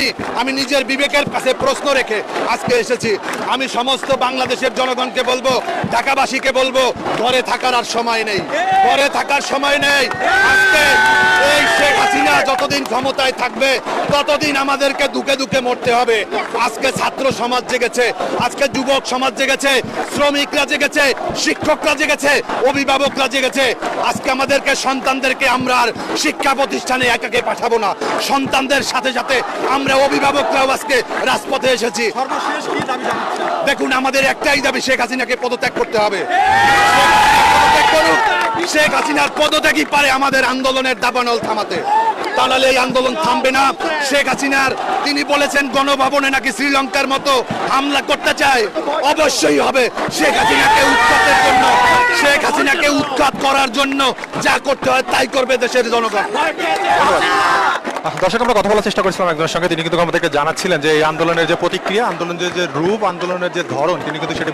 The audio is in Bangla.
আসিনি আমি নিজের বিবেকের কাছে প্রশ্ন রেখে আজকে এসেছি। আমি সমস্ত বাংলাদেশের জনগণকে বলব ঢাকাবাসীকে বলব ঘরে থাকার আর সময় নেই। ঘরে থাকার সময় নেই। আজকে এই শেখ যতদিন ক্ষমতায় থাকবে ততদিন আমাদেরকে দুকে দুকে মরতে হবে। আজকে ছাত্র সমাজ জেগেছে আজকে যুবক সমাজ জেগেছে শ্রমিকরা জেগেছে শিক্ষকরা জেগেছে অভিভাবকরা জেগেছে। আজকে আমাদেরকে সন্তানদেরকে আমরা আর শিক্ষা প্রতিষ্ঠানে একাকে পাঠাবো না। সন্তানদের সাথে সাথে আমরা অভিভাবকরাও আজকে রাজপথে এসেছি। দেখুন আমাদের একটাই দাবি শেখ হাসিনাকে পদত্যাগ করতে হবে। পদত্যাগ করুক। শেখ হাসিনার পদত্যাগই পারে আমাদের আন্দোলনের দাবানল থামাতে। তা নাহলে এই আন্দোলন থামবে না। শেখ হাসিনার, তিনি বলেছেন গণভবনে নাকি শ্রীলঙ্কার মতো হামলা করতে চায়। অবশ্যই হবে। শেখ হাসিনাকে উৎখাতের জন্য, শেখ হাসিনাকে উৎখাত করার জন্য যা করতে হয় তাই করবে দেশের জনগণ। দর্শক, আমরা কথা বলার চেষ্টা করেছিলাম একজনের সঙ্গে। তিনি কিন্তু আমাদেরকে জানাচ্ছিলেন যে এই আন্দোলনের যে প্রতিক্রিয়া, আন্দোলনের যে রূপ, আন্দোলনের যে ধরন, তিনি কিন্তু সেটি